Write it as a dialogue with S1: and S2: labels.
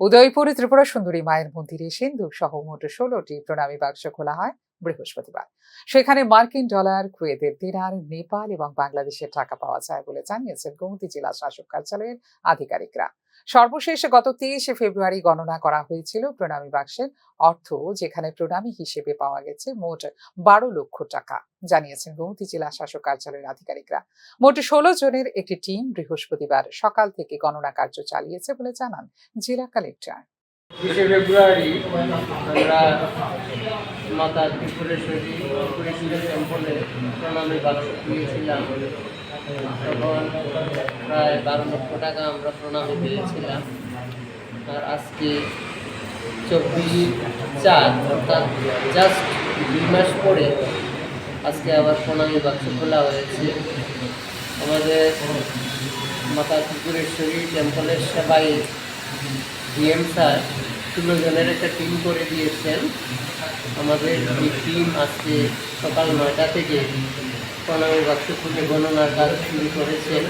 S1: উদয়পুর ত্রিপুরা সুন্দরী মায়ের মন্দিরে সিন্ধু সহ মোট ষোলোটি প্রণামী বাক্স খোলা হয়। বৃহস্পতিবার। সেখানে মার্কিন ডলার, কুয়েতের দিনার, নেপাল এবং বাংলাদেশের টাকা পাওয়া যায় বলে জানিয়েছেন গোমতী জেলা শাসক কার্যালয়ের আধিকারিকরা। সর্বশেষ গত তেইশে ফেব্রুয়ারি গণনা করা হয়েছিল প্রণামী বাক্সের অর্থ, যেখানে প্রণামী হিসেবে পাওয়া গেছে মোট বারো লক্ষ টাকা, জানিয়েছেন গোমতী জেলা শাসক কার্যালয়ের আধিকারিকরা। মোট ষোলো জনের একটি টিম বৃহস্পতিবার সকাল থেকে গণনা কার্য চালিয়েছে বলে জানান জেলা কালেক্টর।
S2: বিশে ফেব্রুয়ারি আমরা মাতা ত্রিপুরেশ্বরী ত্রিপুরেশ্বরী টেম্পলে প্রণামী বাক্স দিয়েছিলাম। তখন প্রায় বারো লক্ষ টাকা আমরা প্রণামী পেয়েছিলাম। আর আজকে চব্বিশ চার, অর্থাৎ জাস্ট দুই মাস পরে আজকে আবার প্রণামী বাক্স খোলা হয়েছে। আমাদের মাতা ত্রিপুরেশ্বরী টেম্পলের সেবাই ডিএম স্যার জনের একটা টিম করে দিয়েছেন। আমাদের এই টিম আজকে সকাল নয়টা থেকে প্রণামী বাক্স খুলে গণনার কাজ শুরু করেছেন।